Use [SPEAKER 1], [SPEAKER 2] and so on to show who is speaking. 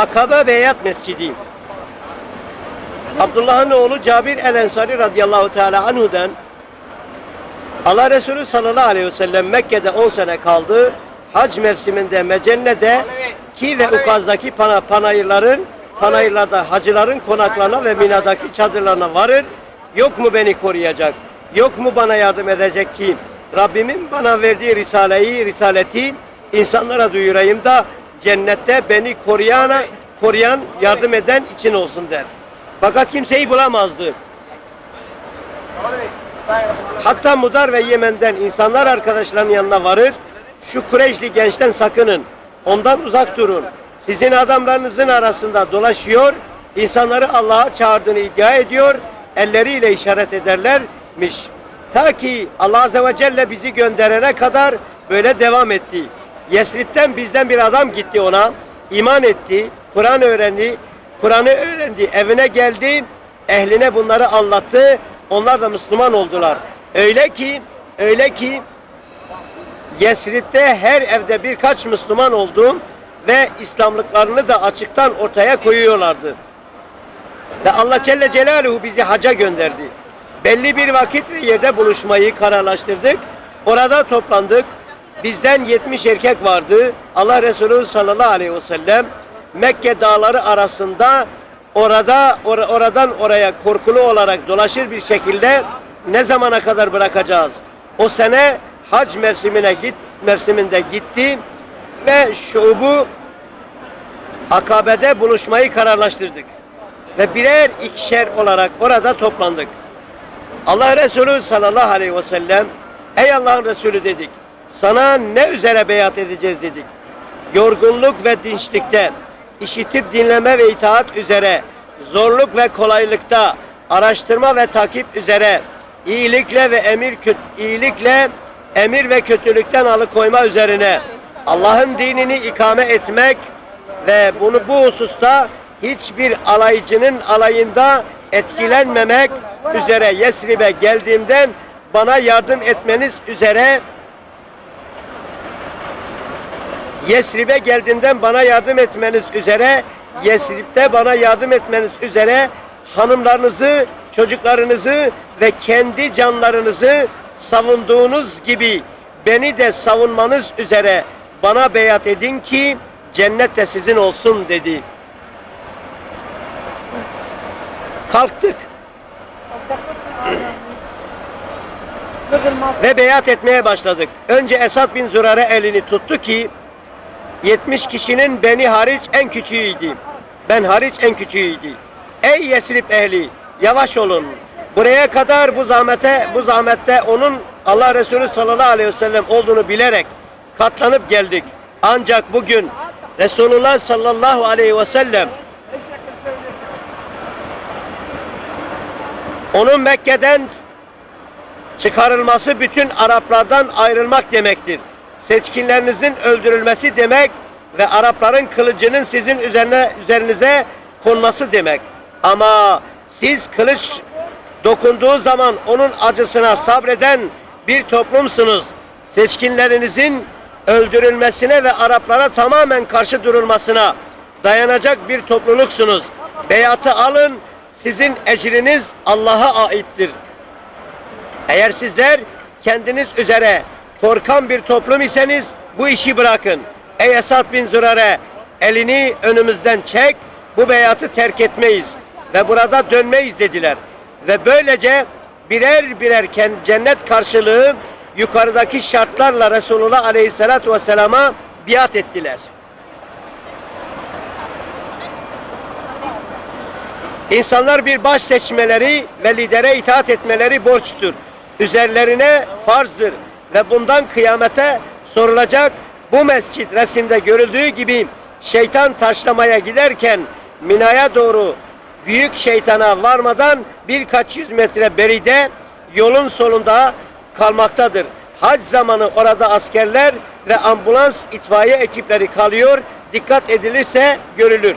[SPEAKER 1] Akabe Beyat Mescidi. Abdullah'ın oğlu Cabir el-Ensari radıyallahu teala anhu'dan Allah Resulü sallallahu aleyhi ve sellem Mekke'de 10 sene kaldı. Hac mevsiminde Mecenne'de ki ve Ukaz'daki pana, panayırların panayırlarda hacıların konaklarına ve Mina'daki çadırlarına varır. Yok mu beni koruyacak? Yok mu bana yardım edecek ki? Rabbimin bana verdiği risaleyi, risaleti insanlara duyurayım da cennette beni koruyana, koruyan, yardım eden için olsun der. Fakat kimseyi bulamazdı. Hatta Mudar ve Yemen'den insanlar arkadaşlarının yanına varır. Şu Kureyşli gençten sakının. Ondan uzak durun. Sizin adamlarınızın arasında dolaşıyor. insanları Allah'a çağırdığını iddia ediyor. Elleriyle işaret ederlermiş. Ta ki Allah Azze ve Celle bizi gönderene kadar böyle devam etti. Yesrib'den bizden bir adam gitti ona. iman etti. Kur'an öğrendi. Kur'an'ı öğrendi. Evine geldi. Ehline bunları anlattı. Onlar da Müslüman oldular. Öyle ki, öyle ki Yesrib'de her evde birkaç Müslüman oldu ve İslamlıklarını da açıktan ortaya koyuyorlardı. Ve Allah Celle Celaluhu bizi haca gönderdi. Belli bir vakit ve yerde buluşmayı kararlaştırdık. Orada toplandık. Bizden 70 erkek vardı. Allah Resulü sallallahu aleyhi ve sellem Mekke dağları arasında orada or- oradan oraya korkulu olarak dolaşır bir şekilde ne zamana kadar bırakacağız? O sene hac mevsimine git mevsiminde gitti ve şubu Akabe'de buluşmayı kararlaştırdık. Ve birer ikişer olarak orada toplandık. Allah Resulü sallallahu aleyhi ve sellem Ey Allah'ın Resulü dedik. Sana ne üzere beyat edeceğiz dedik. Yorgunluk ve dinçlikte, işitip dinleme ve itaat üzere, zorluk ve kolaylıkta, araştırma ve takip üzere, iyilikle ve emir kö- iyilikle emir ve kötülükten alıkoyma üzerine Allah'ın dinini ikame etmek ve bunu bu hususta hiçbir alaycının alayında etkilenmemek üzere Yesrib'e geldiğimden bana yardım etmeniz üzere Yesrib'e geldiğimden bana yardım etmeniz üzere Yesrib'de bana yardım etmeniz üzere hanımlarınızı, çocuklarınızı ve kendi canlarınızı savunduğunuz gibi beni de savunmanız üzere bana beyat edin ki cennet de sizin olsun dedi. Kalktık ve beyat etmeye başladık. Önce Esad bin Zürare elini tuttu ki 70 kişinin beni hariç en küçüğüydü. Ben hariç en küçüğüydü. Ey Yesrib ehli yavaş olun. Buraya kadar bu zahmete bu zahmette onun Allah Resulü sallallahu aleyhi ve sellem olduğunu bilerek katlanıp geldik. Ancak bugün Resulullah sallallahu aleyhi ve sellem onun Mekke'den çıkarılması bütün Araplardan ayrılmak demektir. Seçkinlerinizin öldürülmesi demek ve Arapların kılıcının sizin üzerine üzerinize konması demek. Ama siz kılıç dokunduğu zaman onun acısına sabreden bir toplumsunuz. Seçkinlerinizin öldürülmesine ve Araplara tamamen karşı durulmasına dayanacak bir topluluksunuz. Beyatı alın, sizin ecriniz Allah'a aittir. Eğer sizler kendiniz üzere korkan bir toplum iseniz bu işi bırakın. Ey Esad bin Zürare elini önümüzden çek bu beyatı terk etmeyiz ve burada dönmeyiz dediler. Ve böylece birer birer cennet karşılığı yukarıdaki şartlarla Resulullah Aleyhisselatü Vesselam'a biat ettiler. İnsanlar bir baş seçmeleri ve lidere itaat etmeleri borçtur. Üzerlerine farzdır ve bundan kıyamete sorulacak bu mescit resimde görüldüğü gibi şeytan taşlamaya giderken Mina'ya doğru büyük şeytana varmadan birkaç yüz metre beride yolun solunda kalmaktadır. Hac zamanı orada askerler ve ambulans itfaiye ekipleri kalıyor. Dikkat edilirse görülür.